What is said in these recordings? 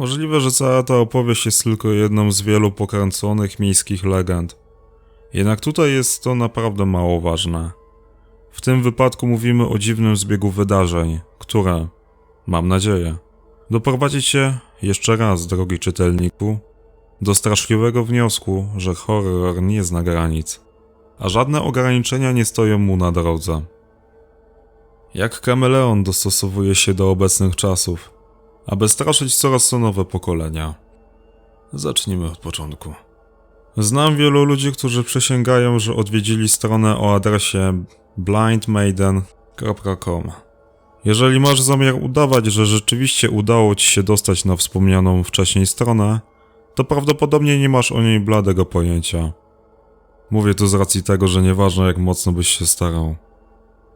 Możliwe, że cała ta opowieść jest tylko jedną z wielu pokręconych miejskich legend. Jednak tutaj jest to naprawdę mało ważne. W tym wypadku mówimy o dziwnym zbiegu wydarzeń, które, mam nadzieję, doprowadzi cię jeszcze raz, drogi czytelniku, do straszliwego wniosku, że horror nie zna granic, a żadne ograniczenia nie stoją mu na drodze. Jak kameleon dostosowuje się do obecnych czasów, aby straszyć coraz to nowe pokolenia. Zacznijmy od początku. Znam wielu ludzi, którzy przysięgają, że odwiedzili stronę o adresie blindmaiden.com. Jeżeli masz zamiar udawać, że rzeczywiście udało ci się dostać na wspomnianą wcześniej stronę, to prawdopodobnie nie masz o niej bladego pojęcia. Mówię to z racji tego, że nieważne jak mocno byś się starał.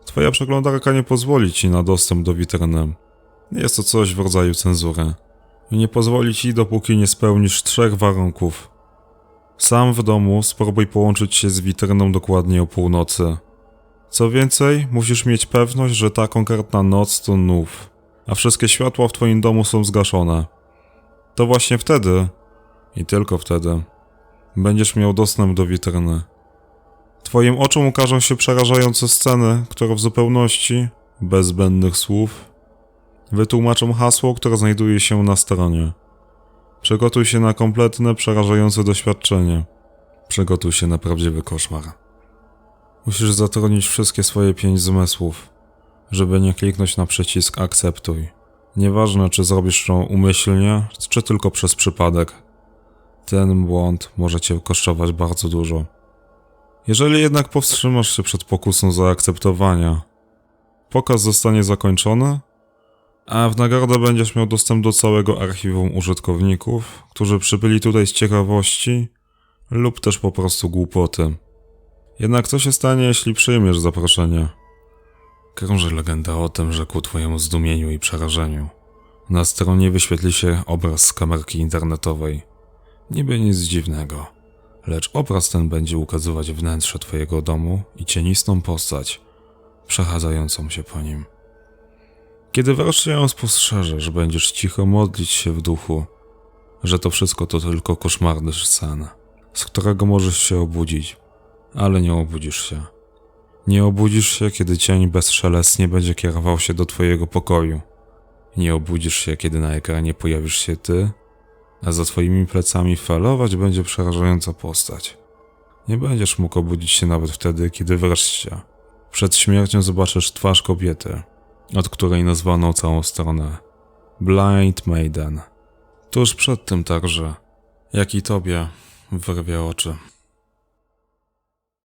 Twoja przeglądarka nie pozwoli ci na dostęp do witryny. Jest to coś w rodzaju cenzury. Nie pozwoli ci, dopóki nie spełnisz trzech warunków. Sam w domu spróbuj połączyć się z witryną dokładnie o północy. Co więcej, musisz mieć pewność, że ta konkretna noc to nów, a wszystkie światła w twoim domu są zgaszone. To właśnie wtedy, i tylko wtedy, będziesz miał dostęp do witryny. Twoim oczom ukażą się przerażające sceny, które w zupełności, bez zbędnych słów, wytłumaczą hasło, które znajduje się na stronie. Przygotuj się na kompletne, przerażające doświadczenie. Przygotuj się na prawdziwy koszmar. Musisz zatrudnić wszystkie swoje pięć zmysłów, żeby nie kliknąć na przycisk akceptuj. Nieważne, czy zrobisz to umyślnie, czy tylko przez przypadek. Ten błąd może cię kosztować bardzo dużo. Jeżeli jednak powstrzymasz się przed pokusą zaakceptowania, pokaz zostanie zakończony, a w nagrodę będziesz miał dostęp do całego archiwum użytkowników, którzy przybyli tutaj z ciekawości lub też po prostu głupoty. Jednak co się stanie, jeśli przyjmiesz zaproszenie? Krąży legenda o tym, że ku twojemu zdumieniu i przerażeniu na stronie wyświetli się obraz z kamerki internetowej. Niby nic dziwnego, lecz obraz ten będzie ukazywać wnętrze twojego domu i cienistą postać przechadzającą się po nim. Kiedy wreszcie ją spostrzeżesz, będziesz cicho modlić się w duchu, że to wszystko to tylko koszmarny sen, z którego możesz się obudzić, ale nie obudzisz się. Nie obudzisz się, kiedy cień bezszelestnie będzie kierował się do twojego pokoju. Nie obudzisz się, kiedy na ekranie pojawisz się ty, a za twoimi plecami falować będzie przerażająca postać. Nie będziesz mógł obudzić się nawet wtedy, kiedy wreszcie przed śmiercią zobaczysz twarz kobiety, od której nazwano całą stronę Blind Maiden. Tuż przed tym także, jak i tobie, wyrwie oczy.